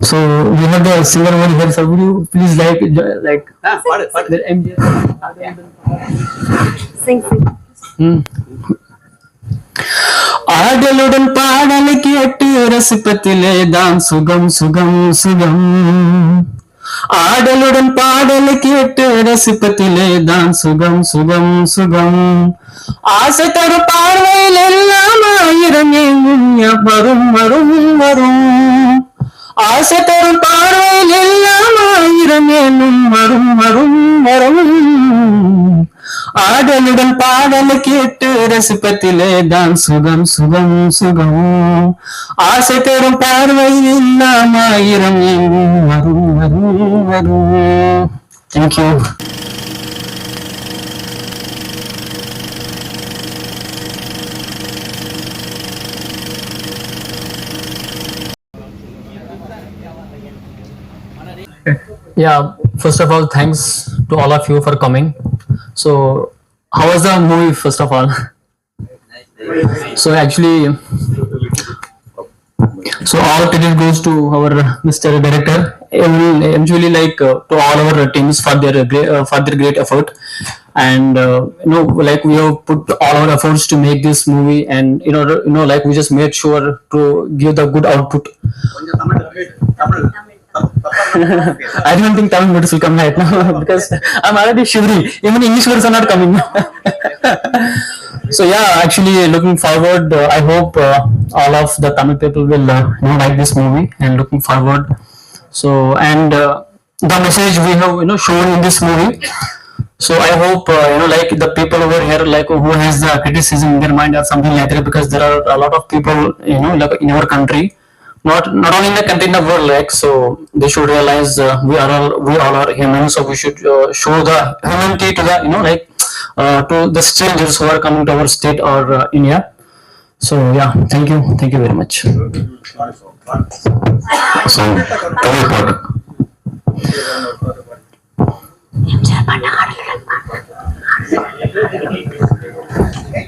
So we have the singer over here. So would you please like jo- like the MJ? Sing, sing. Hmm. ஆடலுடன் பாடலை கேட்டு ரசிப்பத்திலே தான் சுகம் சுகம் சுகம் ஆடலுடன் பாடலை கேட்டு ரசிப்பத்திலே தான் சுகம் சுகம் சுகம். ஆசை தரும் பார்வையில் எல்லாம் ஆயிரம் பாடலை கேட்டு ரசிப்பத்திலே தான் சுகம் சுகம் சுகம் ஆசை தரும் பார்வையில் எல்லாம் ஆயிரம் எங்கும் வரும் வரும் வரும் thank you Yeah, first of all, thanks to all of you for coming. So, how was the movie, first of all? So, actually, so all credit goes to our Mr. Director, and eventually, like uh, to all our teams for their great, uh, for their great effort, and uh, you know, like we have put all our efforts to make this movie, and you know, you know, like we just made sure to give the good output. I don't think Tamil words will come right now because I'm already shivering. Even English words are not coming. so yeah, actually looking forward. Uh, I hope uh, all of the Tamil people will uh, you know, like this movie and looking forward. So and uh, the message we have you know shown in this movie. So I hope uh, you know like the people over here like who has the criticism in their mind or something like that because there are a lot of people you know like in our country not not only in the country in the world like so they should realize uh, we are all we all are human so we should uh, show the humanity to the you know like uh, to the strangers who are coming to our state or uh, india. So yeah thank you. Thank you very much. So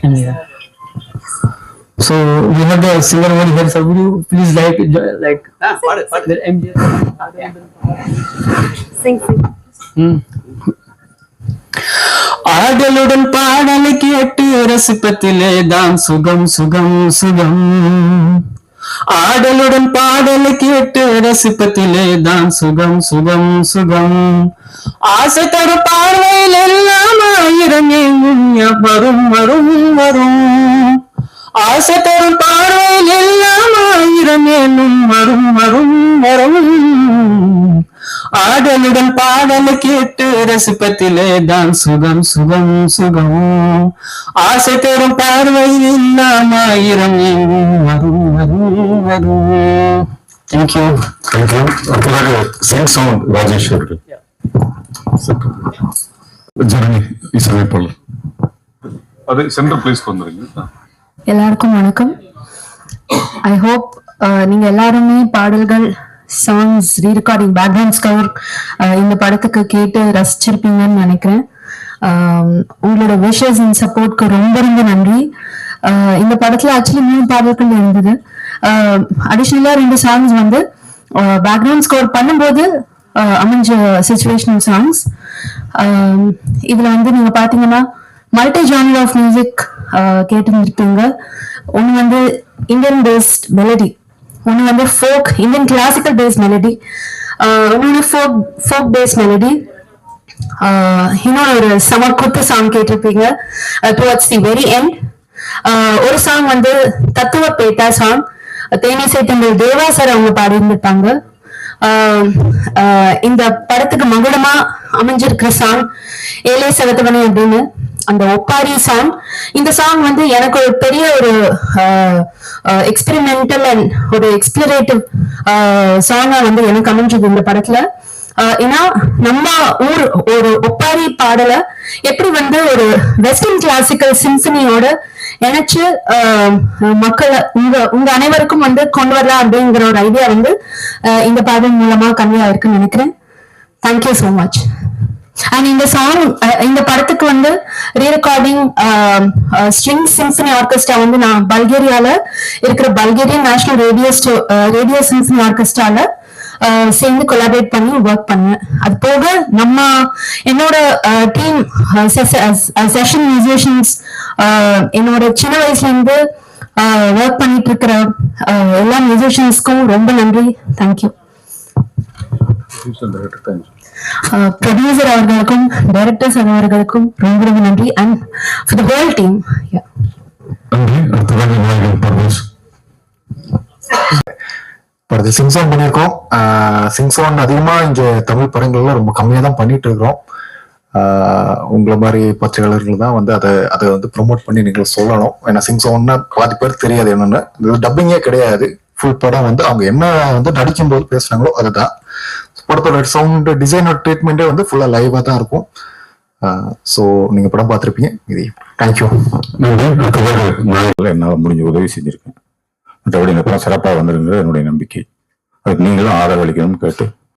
coming yeah. So we have the singer over here so would you please like like the MJ Sing, sing. ம். ஆடலுடன் பாடலை கேட்டு ரசிப்பத்திலே தான் சுகம் சுகம் சுகம் ஆடலுடன் பாடலை கேட்டு ரசிப்பத்திலே தான் சுகம் சுகம் சுகம் ஆசை தரும் பார்வையில் எல்லாம் ஆயிரம் எங்கும் வரும் வரும் வரும் ஆசை தரும் பார்வையில் எல்லாம் ஆயிரம் எண்ணும் வரும் வரும் வரும் ஆடலுடன் பாடலை கேட்டு ரசிப்பத்திலே தான் சுகம் சுகம் சுகம். ஆசை தரும் பார்வையில் எல்லாம் ஆயிரம் எங்கும் வரும் வரும் வரும். Thank you thank you sync sound Rajesh அவர்கள் ஜனனி இசையமைப்பாளர். அது சென்ட்ரல் பிளேஸ்க்கு வந்துருங்க. எல்லாருக்கும் வணக்கம். ஐ ஹோப் uh, நீங்க எல்லாருமே பாடல்கள் சாங்ஸ் ரீரெக்கார்டிங் பேக்ரவுண்ட் ஸ்கவர் இந்த படத்துக்கு கேட்டு ரசிச்சிருப்பீங்கன்னு நினைக்கிறேன். Um, உங்களோட விஷஸ் அண்ட் சப்போர்ட்க்கு ரொம்ப ரொம்ப நன்றி. Uh, இந்த படத்துல ஆக்சுவலி மூணு பாடல்கள் இருந்தது. Um, அடிஷ்னலா ரெண்டு சாங்ஸ் வந்து uh, பேக்ரவுண்ட் ஸ்கோர் பண்ணும்போது அமைஞ்ச சுச்சுவேஷனல் சாங்ஸ் um, இதுல வந்து நீங்க பாத்தீங்கன்னா multi genre of music uh, கேட்டு கேட்டுருப்பீங்க ஒன்று வந்து இந்தியன் பேஸ்ட் மெலடி ஒன்று வந்து folk Indian classical based melody இன்னொன்று ஃபோக் ஃபோக் பேஸ்ட் மெலடி இன்னொரு ஒரு செம குத்து சாங் கேட்டிருப்பீங்க. டுவர்ட்ஸ் தி வெரி எண்ட் ஒரு சாங் வந்து தத்துவ பேட்டா சாங் தேனிசை தமிழ் தேவா சார் அவங்க பாடியிருந்திருப்பாங்க. ஆஹ் ஆஹ் இந்த படத்துக்கு மகுடமா அமைஞ்சிருக்கிற சாங் ஏலே சகத்தவனே அப்படின்னு. அந்த ஒப்பாரி சாங் இந்த சாங் வந்து எனக்கு ஒரு பெரிய ஒரு எக்ஸ்பெரிமெண்டல் அண்ட் ஒரு எக்ஸ்பிளரேட்டிவ் சாங்கா வந்து எனக்கு அமைஞ்சது இந்த படத்துல. ஏன்னா நம்ம ஊர் ஒரு ஒப்பாரி பாடல எப்படி வந்து ஒரு வெஸ்டர்ன் கிளாசிக்கல் சிம்சனியோட நினைச்சு மக்களை உங்க உங்க அனைவருக்கும் வந்து கொண்டு வரலாம் அப்படிங்கிற ஒரு ஐடியா வந்து இந்த பாடல் மூலமா கன்வே ஆயிருக்குன்னு நினைக்கிறேன். Thank you so much and song இந்த படத்துக்கு வந்து ரீரெக்கார்டிங் ஸ்ட்ரிங் சிம்ஃபனி ஆர்கெஸ்ட்ரா வந்து நான் பல்கேரியால இருக்கிற Bulgarian national radio radio symphony ஆர்கெஸ்ட்ரால சேர்ந்து கொலாபரேட் பண்ணி ஒர்க் பண்ணேன். அது போக நம்ம என்னோட டீம் செஷன் மியூசிஷியன்ஸ் என்னோட சின்ன வயசுல இருந்து ஒர்க் uh, பண்ணிட்டு இருக்கிற uh, எல்லா மியூசிஷியன்ஸ்க்கும் ரொம்ப நன்றி. தேங்க்யூ ப்ரொடியூசர் அவர்களுக்கும் டைரக்டர்ஸ் அவர்களுக்கும் ரொம்ப ரொம்ப நன்றி. And for the whole team படத்தை சிங்சோன் பண்ணியிருக்கோம். சிங்சோன் அதிகமா இங்க தமிழ் படங்கள்ல ரொம்ப கம்மியா தான் பண்ணிட்டு இருக்கிறோம் ஆஹ் உங்களை மாதிரி பத்திரிகையாளர்கள் தான் வந்து அதை அதை வந்து ப்ரொமோட் பண்ணி நீங்கள் சொல்லணும். ஏன்னா சிங்சோன்னா பாதி பேர் தெரியாது என்னன்னு. இது டப்பிங்கே கிடையாது. ஃபுல் படம் வந்து அவங்க என்ன வந்து நடிக்கும்போது பேசுனாங்களோ அதுதான். படத்தோட சவுண்ட் டிசைனர் ட்ரீட்மெண்ட்டே வந்து ஃபுல்லாக லைவாக தான் இருக்கும். ஸோ நீங்கள் படம் பார்த்துருப்பீங்க. இது தேங்க்யூ என்னால் முடிஞ்ச உதவி செஞ்சுருக்கேன். மற்றபடி இந்த படம் சிறப்பாக வந்துருங்கிறது என்னுடைய நம்பிக்கை. அதுக்கு நீங்களும் ஆதரவளிக்கணும்னு கேட்டு